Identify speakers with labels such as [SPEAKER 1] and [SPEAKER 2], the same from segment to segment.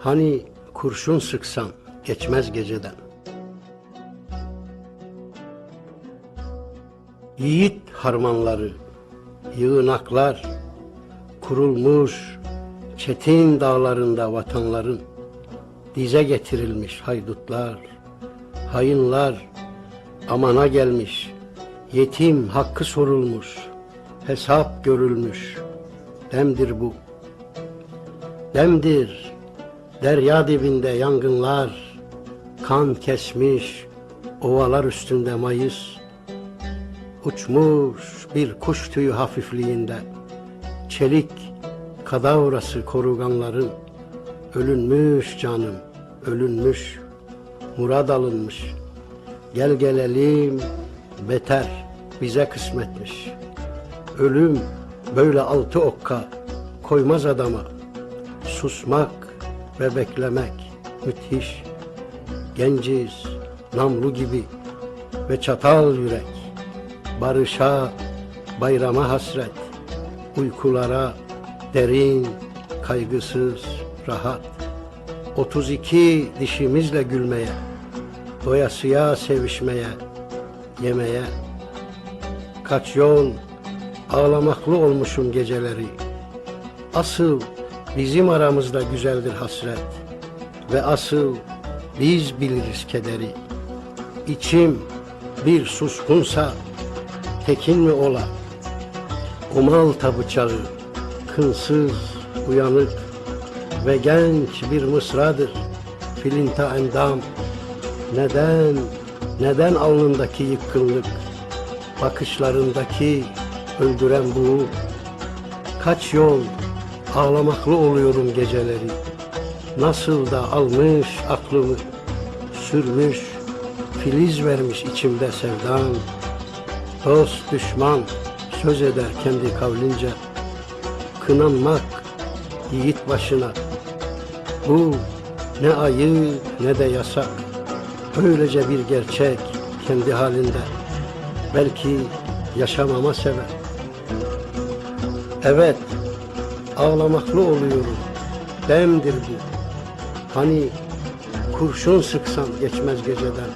[SPEAKER 1] Hani kurşun sıksam geçmez geceden. Yiğit harmanları, yığınaklar, kurulmuş çetin dağlarında vatanların dize getirilmiş haydutlar, hayınlar, amana gelmiş, yetim hakkı sorulmuş, hesap görülmüş, demdir bu. Demdir, derya dibinde yangınlar, kan kesmiş, ovalar üstünde mayıs, uçmuş bir kuş tüyü hafifliğinde, çelik kadavrası koruganların, ölünmüş canım, ölünmüş, murad alınmış, gel gelelim, beter bize kısmetmiş. Ölüm böyle altı okka koymaz adama, susmak ve beklemek müthiş. Genciz, namlu gibi ve çatal yürek. Barışa, bayrama hasret. Uykulara derin, kaygısız, rahat. 32 dişimizle gülmeye, doyasıya sevişmeye, yemeye. Kaç yol ağlamaklı olmuşum geceleri. Asıl bizim aramızda güzeldir hasret ve asıl biz biliriz kederi. İçim bir suskunsa tekin mi ola? Umal bıçağı, kınsız, uyanık ve genç bir mısradır. Filinta endam, neden, neden alnındaki yıkkınlık, bakışlarındaki öldüren bu, kaç yol ağlamaklı oluyorum geceleri. Nasıl da almış aklımı, sürmüş, filiz vermiş içimde sevdan. Dost düşman söz eder kendi kavlince, kınanmak yiğit başına. Bu ne ayıp ne de yasak, öylece bir gerçek kendi halinde. Belki yaşamama sebep. Evet, ağlamaklı oluyorum. Demdir bu. Hani kurşun sıksam geçmez geceden.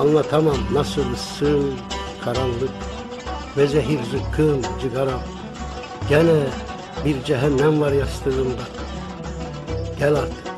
[SPEAKER 1] Anlatamam nasıl ıssın, karanlık ve zehir zıkkım cigaram. Gene bir cehennem var yastığımda. Gel artık,